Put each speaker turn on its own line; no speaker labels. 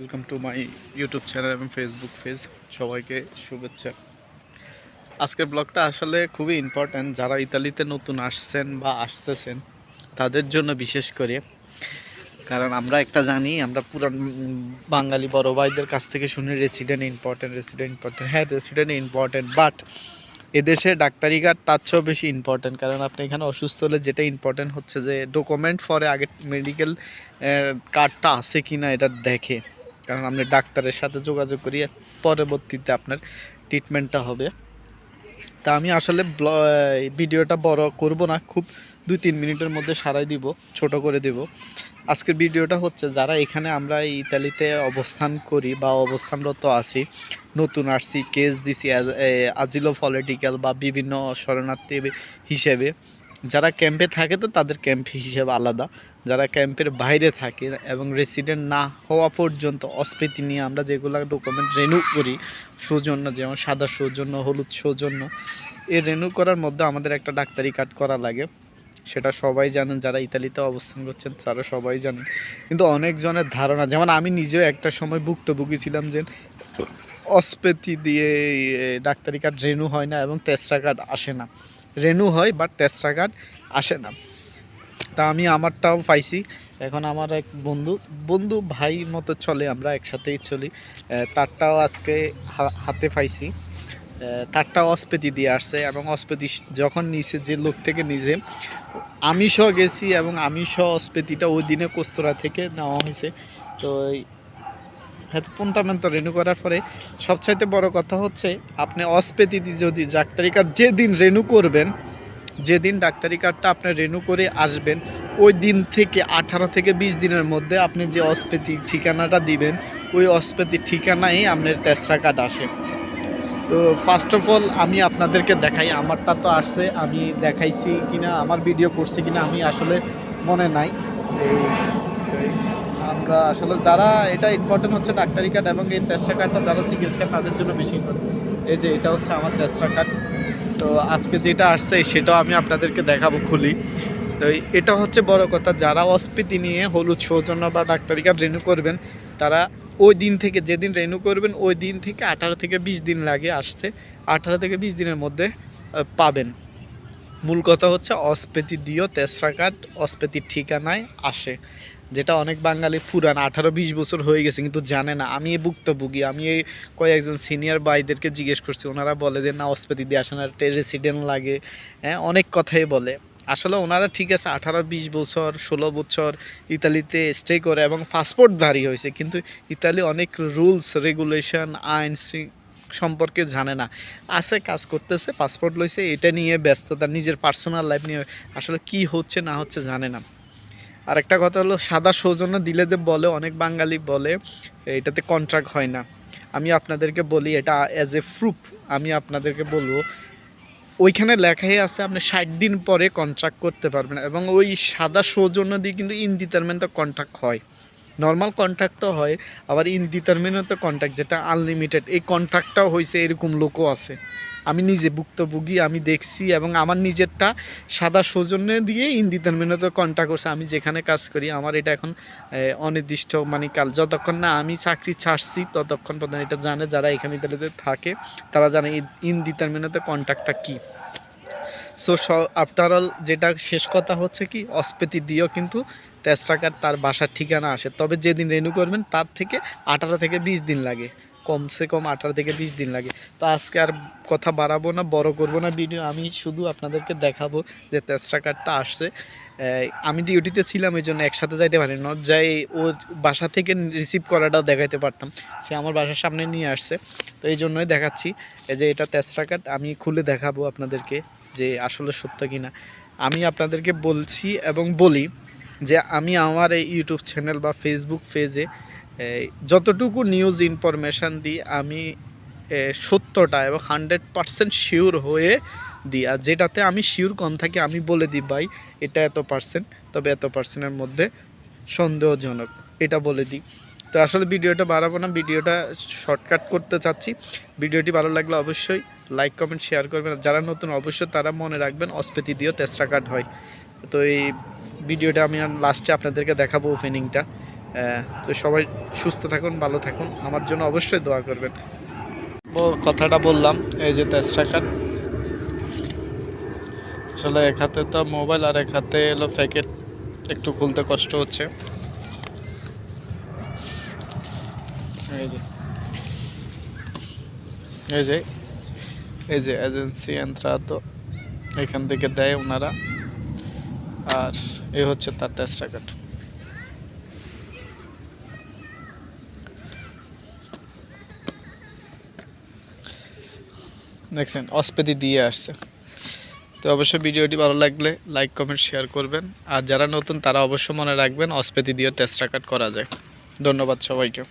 Welcome to my YouTube channel এবং Facebook page সবাইকে শুভেচ্ছা। আজকের ব্লগটা আসলে খুবই ইম্পর্ট্যান্ট যারা ইতালিতে নতুন আসছেন বা আসতেছেন, তাদের জন্য বিশেষ করে। কারণ আমরা একটা জানি, আমরা পুরান বাঙালি বড় ভাইদের কাছ থেকে শুনি রেসিডেন্ট ইম্পর্ট্যান্ট রেসিডেন্ট ইম্পর্ট্যান্ট হ্যাঁ রেসিডেন্ট ইম্পর্ট্যান্ট বাট এদেশে ডাক্তারি কার্ড তার চেয়েও বেশি ইম্পর্ট্যান্ট কারণ আপনি এখানে অসুস্থ হলে যেটা ইম্পর্ট্যান্ট হচ্ছে যে ডকুমেন্ট ফরে আগে মেডিকেল কার্ডটা আছে কি না এটা দেখে। কারণ আপনি ডাক্তারের সাথে যোগাযোগ করিয়ে পরবর্তীতে আপনার ট্রিটমেন্টটা হবে। তা আমি আসলে ভিডিওটা বড় করব না, খুব দুই তিন মিনিটের মধ্যে সারাই দিব, ছোট করে দিব। আজকের ভিডিওটা হচ্ছে যারা এখানে আমরা ইতালিতে অবস্থান করি বা অবস্থানরত আছি, নতুন আসছি কেস দিছি আজিলো পলিটিক্যাল বা বিভিন্ন শরণার্থী হিসেবে। যারা ক্যাম্পে থাকে তো তাদের ক্যাম্প হিসেবে আলাদা। যারা ক্যাম্পের বাইরে থাকে এবং রেসিডেন্ট না হওয়া পর্যন্ত অস্পেতি নিয়ে আমরা যেগুলো ডকুমেন্ট রেনু করি, সৌজন্য যেমন সাদা সৌজন্য, হলুদ সৌজন্য এই রেনু করার মধ্যে আমাদের একটা ডাক্তারি কার্ড করা লাগে। সেটা সবাই জানেন, যারা ইতালিতে অবস্থান করছেন তারা সবাই জানেন। কিন্তু অনেকজনের ধারণা, যেমন আমি নিজেও একটা সময় ভুক্তভোগী ছিলাম যে অস্পেতি দিয়ে ডাক্তারি কার্ড রেনু হয় না এবং তেসরা কার্ড আসে না। রেনু হয় বাট তেসরা কার্ড আসে না। তা আমি আমারটাও পাইছি। এখন আমার এক বন্ধু বন্ধু ভাই মতো চলে, আমরা একসাথেই চলি। তারটাও আজকে হাতে পাইছি। তারটাও অস্পেতি দিয়ে আসছে এবং অস্পেতি যখন নিছে যে লোক থেকে নিজে আমি সহ গেছি এবং আমি সহ অস্পেতিটা ওই দিনে কোস্তরা থেকে নেওয়া হয়েছে। তো এই পন্তামেন্ত রেনু করার পরে সবচাইতে বড় কথা হচ্ছে, আপনি অস্পেতি যদি ডাক্তারি কার্ড যেদিন রেনু করবেন, যেদিন ডাক্তারি কার্ডটা আপনি রেনু করে আসবেন, ওই দিন থেকে আঠারো থেকে বিশ দিনের মধ্যে আপনি যে অস্পেতি ঠিকানাটা দিবেন, ওই অস্পেতি ঠিকানায় আপনার তেসরা কার্ড আসে। তো ফার্স্ট অফ অল আমি আপনাদেরকে দেখাই, আমারটা তো আসছে, আমি দেখাইছি কিনা, আমার ভিডিও করছি কিনা, আমি আসলে মনে নাই। এই। আমরা আসলে যারা এটা ইম্পর্টেন্ট হচ্ছে ডাক্তারি কার্ড এবং এই তেসরা কার্ডটা যারা সিগারেট খায়, তাদের জন্য বেশি ইম্পর্টেন্ট এই যে এটা হচ্ছে আমার তেসরা কার্ড তো আজকে যেটা আসছে, সেটাও আমি আপনাদেরকে দেখাবো খুলি। তো এটা হচ্ছে বড় কথা, যারা অস্পিতি নিয়ে হলুদ সৌজন্য বা ডাক্তারি কার্ড রেনু করবেন, তারা ওই দিন থেকে, যেদিন রেনু করবেন, ওই দিন থেকে আঠারো থেকে বিশ দিন লাগে আসতে। আঠারো থেকে বিশ দিনের মধ্যে পাবেন। মূল কথা হচ্ছে অস্পেতি দিও তেসরা কার্ড অস্পেতির ঠিকানায় আসে। যেটা অনেক বাঙালি পুরান, আঠারো বিশ বছর হয়ে গেছে, কিন্তু জানে না। আমি এই ভুক্তভোগী, আমি এই কয়েকজন সিনিয়র ভাইদেরকে জিজ্ঞেস করছি, ওনারা বলে যে, না, অস্পেতি দিয়ে আসে না রেসিডেন্ট লাগে। হ্যাঁ অনেক কথাই বলে। আসলে ওনারা ঠিক আছে, আঠারো বিশ বছর, ষোলো বছর ইতালিতে স্টে করে এবং পাসপোর্টধারী হয়েছে, কিন্তু ইতালি অনেক রুলস রেগুলেশন আইন সম্পর্কে জানে না। আছে, কাজ করতেছে পাসপোর্ট লইছে, এটা নিয়ে ব্যস্ততা, নিজের পার্সোনাল লাইফ নিয়ে, আসলে কি হচ্ছে না হচ্ছে জানে না। আর একটা কথা হলো, সাদা সৌজন্য দিলে যে বলে, অনেক বাঙালি বলে, এটাতে কন্ট্রাক্ট হয় না। আমি আপনাদেরকে বলি, এটা অ্যাজ এ প্রুফ আমি আপনাদেরকে বলব, ওইখানে লেখাই আছে, আপনি ষাট দিন পরে কন্ট্রাক্ট করতে পারবেন এবং ওই সাদা সৌজন্য দিয়ে কিন্তু ইনডিটারমেন্ট কন্ট্রাক্ট হয়। নর্মাল কন্ট্রাক্ট তো হয়, আবার ইনডিটারমিনেন্ট তো কন্ট্রাক্ট যেটা আনলিমিটেড এই কন্ট্রাক্টটাও হয়েছে এরকম লোকও আছে। আমি নিজে ভুক্তভোগী, আমি দেখছি এবং আমার নিজেরটা সাদা সৌজন্য দিয়ে ইনডিটারমিনেন্ট কন্ট্রাক্ট করছে। আমি যেখানে কাজ করি, আমার এটা এখন অনির্দিষ্ট মানে কাল যতক্ষণ না আমি চাকরি ছাড়ছি, ততক্ষণ পর্যন্ত এটা জানে যারা এখানে ইতালিতে থাকে, তারা জানে ইনডিটারমিনেন্ট কন্ট্রাক্টটা কী। সো আফটার অল যেটা শেষ কথা হচ্ছে কি অস্পেতি দিয়েও কিন্তু তেসরা কার্ড তার বাসার ঠিকানা আসে। তবে যেদিন রেনু করবেন, তার থেকে আঠারো থেকে বিশ দিন লাগে। কমসে কম আঠারো থেকে বিশ দিন লাগে। তো আজকে আর কথা বাড়াবো না, বড় করব না ভিডিও আমি শুধু আপনাদেরকে দেখাবো যে তেসরা কার্ডটা আসছে। আমি ডিউটিতে ছিলাম, এই জন্য একসাথে যাইতে পারি না যাই ও বাসা থেকে রিসিভ করাটাও দেখাইতে পারতাম। সে আমার বাসার সামনে নিয়ে আসছে। তো এই জন্যই দেখাচ্ছি। এই যে এটা তেসরা কার্ড আমি খুলে দেখাবো আপনাদেরকে যে আসলে সত্য কিনা। আমি আপনাদেরকে বলছি এবং বলি যে আমি আমার এই ইউটিউব চ্যানেল বা ফেসবুক পেজে যতটুকু নিউজ ইনফরমেশান দিই, আমি সত্যটা এবং হান্ড্রেড পারসেন্ট শিওর হয়ে দিই। আর যেটাতে আমি শিওর কম থাকি, আমি বলে দিই, ভাই, এটা এত পার্সেন্ট তবে এত পার্সেন্টের মধ্যে সন্দেহজনক। এটা বলে দিই। তো আসলে ভিডিওটা বাড়াবো না, ভিডিওটা শর্টকাট করতে চাচ্ছি। ভিডিওটি ভালো লাগলে অবশ্যই লাইক কমেন্ট শেয়ার করবেন। যারা নতুন, অবশ্যই তারা মনে রাখবেন অস্পেতি দিয়েও তেসরা কার্ড হয়। তো এই ভিডিওটা আমি লাস্টে আপনাদেরকে দেখাবো ওপেনিংটা তো সবাই সুস্থ থাকুন, ভালো থাকুন। আমার জন্য অবশ্যই দোয়া করবেন। ও কথাটা বললাম, এই যে তেসরা কার্ড। আসলে এক হাতে তো মোবাইল, আর এক হাতে এলো প্যাকেট। একটু খুলতে কষ্ট হচ্ছে। এই যে। এই যে এই যে এজেন্সি এন্ত্রা তো এখান থেকে দেয় ওনারা। আর এই হচ্ছে তার তেসরা দেখছেন, অস্পেদি দিয়ে আসছে। তো অবশ্যই ভিডিওটি ভালো লাগলে লাইক কমেন্ট শেয়ার করবেন। আর যারা নতুন, তারা অবশ্য মনে রাখবেন, অস্পেদি দিয়ে টেস্ট রাকাট করা যায়। ধন্যবাদ সবাইকে।